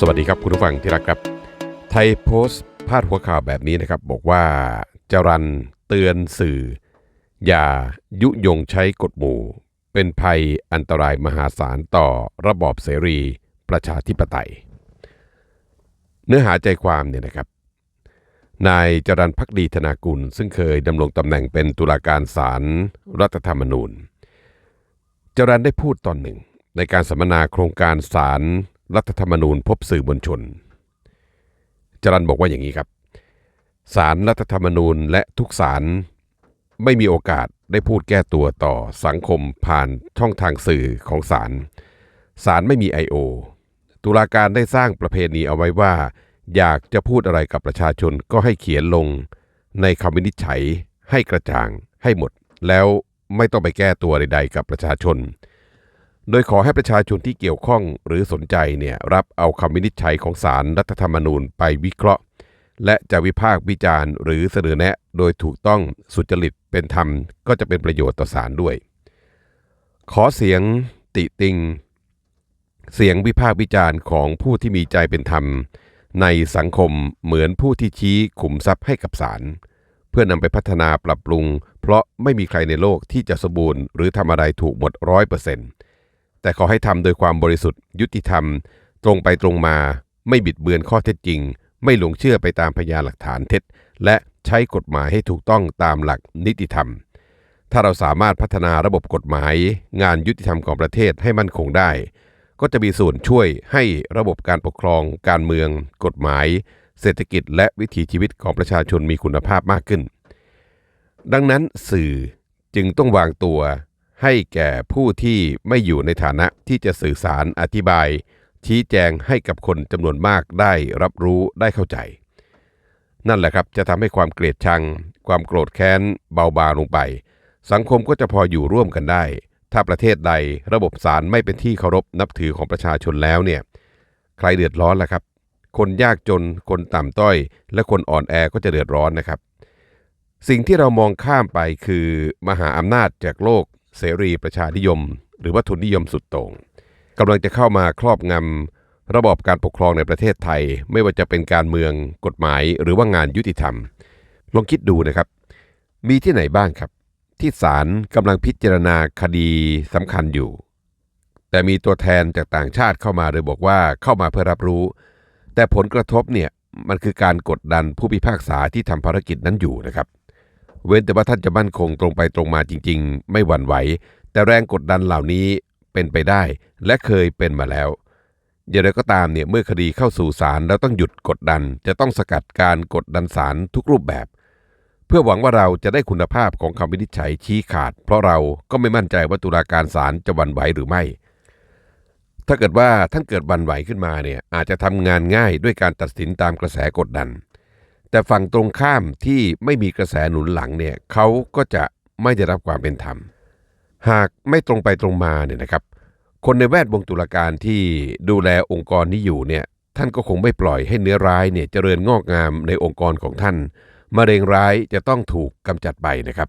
สวัสดีครับคุณผู้ฟังที่รักครับ ไทยโพสต์พาดหัวข่าวแบบนี้นะครับ บอกว่าจรันเตือนสื่อ อย่ายุยงใช้กฎหมู่ เป็นภัยอันตรายมหาศาลต่อระบอบเสรีประชาธิปไตย เนื้อหาใจความเนี่ยนะครับ นายจรันพักดีธนากุล ซึ่งเคยดำรงตำแหน่งเป็นตุลาการศาลรรัฐธรรมนูญจรันได้พูดตอนหนึ่ง ในการสัมมนาโครงการศาลร รัฐธรรมนูญพบสื่อมวลชน จรันบอกว่าอย่างนี้ครับศาลรัฐธรรมนูญและทุกศาลไม่มีโอกาสได้พูดแก้ตัวต่อสังคมผ่านช่องทางสื่อของศาลศาลไม่มี I.O. ตุลาการได้สร้างประเพณีเอาไว้ว่า อยากจะพูดอะไรกับประชาชนก็ให้เขียนลงในคำวินิจฉัยให้กระจ่างให้หมด แล้วไม่ต้องไปแก้ตัวใด ๆ กับประชาชน โดยขอให้ประชาชนที่เกี่ยวข้องหรือสนใจเนี่ยรับเอาคำวินิจฉัยของศารรัฐธรรมนูญไปวิเคราะห์ และจะวิพากษ์วิจารณ์ หรือเสนอแนะโดยถูกต้องสุจริตเป็นธรรม ก็จะเป็นประโยชน์ต่อศาลด้วย ขอเสียงติติง เสียงวิพากษ์วิจารณ์ของผู้ที่มีใจเป็นธรรม ในสังคมเหมือนผู้ที่ชี้ขุมทรัพย์ให้กับศาลเพื่อนำไปพัฒนาปรับปรุง เพราะไม่มีใครในโลกที่จะสมบูรณ์ หรือทำอะไรถูกหมดร้อยเปอร์เซ็นต์ แต่ขอให้ทำโดยความบริสุทธิ์ยุติธรรม ตรงไปตรงมา ไม่บิดเบือนข้อเท็จจริง ไม่หลงเชื่อไปตามพยานหลักฐานเท็จ และใช้กฎหมายให้ถูกต้องตามหลักนิติธรรม ถ้าเราสามารถพัฒนาระบบกฎหมาย งานยุติธรรมของประเทศให้มั่นคงได้ ก็จะมีส่วนช่วยให้ระบบการปกครอง การเมือง กฎหมาย เศรษฐกิจ และวิถีชีวิตของประชาชนมีคุณภาพมากขึ้น ดังนั้นสื่อจึงต้องวางตัว ให้แก่ผู้ที่ไม่อยู่ในฐานะที่จะสื่อสารอธิบาย ชี้แจงให้กับคนจำนวนมากได้รับรู้ได้เข้าใจ นั่นแหละครับจะทำให้ความเกลียดชัง ความโกรธแค้น เบาบางลงไป สังคมก็จะพออยู่ร่วมกันได้ ถ้าประเทศใดระบบศาลไม่เป็นที่เคารพนับถือของประชาชนแล้วเนี่ยใครเดือดร้อนล่ะครับ คนยากจน คนต่ำต้อย และคนอ่อนแอก็จะเดือดร้อนนะครับ สิ่งที่เรามองข้ามไปคือ มหาอำนาจจากโลก เสรีประชานิยม หรือว่าทุนนิยมสุดโต่งกำลังจะเข้ามาครอบงำระบอบการปกครองในประเทศไทย ไม่ว่าจะเป็นการเมืองกฎหมายหรือว่างานยุติธรรม ลองคิดดูนะครับ มีที่ไหนบ้างครับ ที่ศาลกำลังพิจารณาคดีสำคัญอยู่ แต่มีตัวแทนจากต่างชาติเข้ามาโดยบอกว่าเข้ามาเพื่อรับรู้ แต่ผลกระทบเนี่ยมันคือการกดดันผู้พิพากษาที่ทำภารกิจนั้นอยู่นะครับ เว้นแต่ว่าท่านจะมั่นคงตรงไปตรงมาจริง ๆ ไม่หวั่นไหว แต่แรงกดดันเหล่านี้เป็นไปได้ และเคยเป็นมาแล้ว อย่างไรก็ตามเนี่ยเมื่อคดีเข้าสู่ศาลแล้วต้องหยุดกดดัน จะต้องสกัดการกดดันศาลทุกรูปแบบ เพื่อหวังว่าเราจะได้คุณภาพของคำวินิจฉัยชี้ขาด เพราะเราก็ไม่มั่นใจว่าตุลาการศาลจะหวั่นไหวหรือไม่ ถ้าเกิดว่าท่านเกิดหวั่นไหวขึ้นมาเนี่ยอาจจะทำงานง่ายด้วยการตัดสินตามกระแสกดดัน แต่ฝั่งตรงข้ามที่ไม่มีกระแสหนุนหลังเนี่ยเขาก็จะไม่ได้รับความเป็นธรรม หากไม่ตรงไปตรงมาเนี่ยนะครับ คนในแวดวงตุลาการที่ดูแลองค์กรนี้อยู่เนี่ยท่านก็คงไม่ปล่อยให้เนื้อร้ายเนี่ยเจริญงอกงามในองค์กรของท่านมะเร็งร้ายจะต้องถูกกำจัดไปนะครับ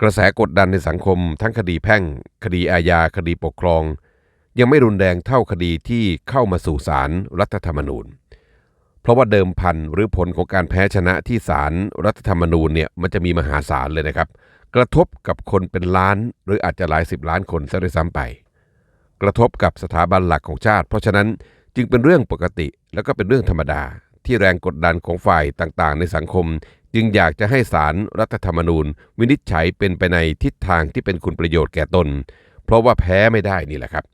กระแสกดดันในสังคม ทั้งคดีแพ่ง คดีอาญาคดีปกครอง ยังไม่รุนแรงเท่าคดีที่เข้ามาสู่ศาลรรัฐธรรมนูญ เพราะว่าเดิมพันหรือผลของการแพ้ชนะที่ศาลรรัฐธรรมนูญเนี่ยมันจะมีมหาศาลเลยนะครับ กระทบกับคนเป็นล้าน หรืออาจจะหลายสิบล้านคนซะด้วยซ้ำไป กระทบกับสถาบันหลักของชาติ เพราะฉะนั้นจึงเป็นเรื่องปกติ แล้วก็เป็นเรื่องธรรมดา ที่แรงกดดันของฝ่ายต่างๆ ในสังคม จึงอยากจะให้ศาลรรัฐธรรมนูญ วินิจฉัยเป็นไปในทิศทางที่เป็นคุณประโยชน์แก่ตน เพราะว่าแพ้ไม่ได้นี่แหละครับ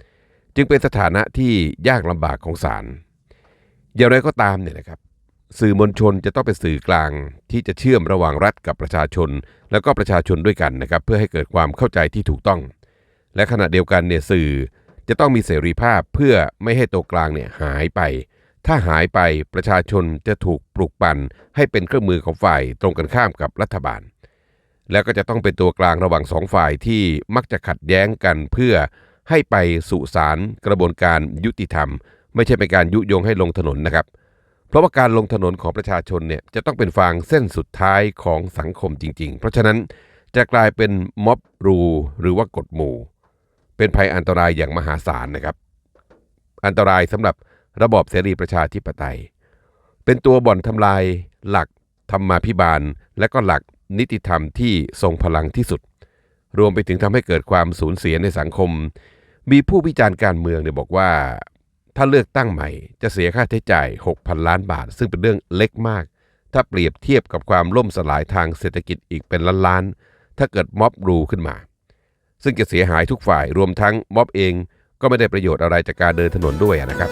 จึงเป็นสถานะที่ยากลำบากของศาล อย่างไรก็ตามเนี่ยนะครับสื่อมวลชนจะต้องเป็นสื่อกลางที่จะเชื่อมระหว่างรัฐกับประชาชน แล้วก็ประชาชนด้วยกันนะครับเพื่อให้เกิดความเข้าใจที่ถูกต้อง และขณะเดียวกันเนี่ยสื่อจะต้องมีเสรีภาพเพื่อไม่ให้ตัวกลางเนี่ยหายไป ถ้าหายไปประชาชนจะถูกปลุกปั่นให้เป็นเครื่องมือของฝ่ายตรงกันข้ามกับรัฐบาล แล้วก็จะต้องเป็นตัวกลางระหว่างสองฝ่ายที่มักจะขัดแย้งกันเพื่อให้ไปสู่ศาลกระบวนการยุติธรรม ไม่ใช่เป็นการยุยงให้ลงถนนนะครับ เพราะว่าการลงถนนของประชาชนเนี่ยจะต้องเป็นฟางเส้นสุดท้ายของสังคมจริง ๆ เพราะฉะนั้นจะกลายเป็นม็อบรูหรือว่ากฎหมู่ เป็นภัยอันตรายอย่างมหาศาลนะครับ อันตรายสำหรับระบอบเสรีประชาธิปไตย เป็นตัวบ่อนทำลายหลักธรรมาภิบาล และก็หลักนิติธรรมที่ทรงพลังที่สุด รวมไปถึงทำให้เกิดความสูญเสียในสังคม มีผู้วิจารณ์การเมืองเนี่ยบอกว่า ถ้าเลือกตั้งใหม่ จะเสียค่าใช้จ่าย 6,000 ล้านบาท ซึ่งเป็นเรื่องเล็กมาก ถ้าเปรียบเทียบกับความล่มสลายทางเศรษฐกิจอีกเป็นล้านล้าน ถ้าเกิดม็อบรูขึ้นมา ซึ่งจะเสียหายทุกฝ่ายรวมทั้งม็อบเองก็ไม่ได้ประโยชน์อะไรจากการเดินถนนด้วยนะครับ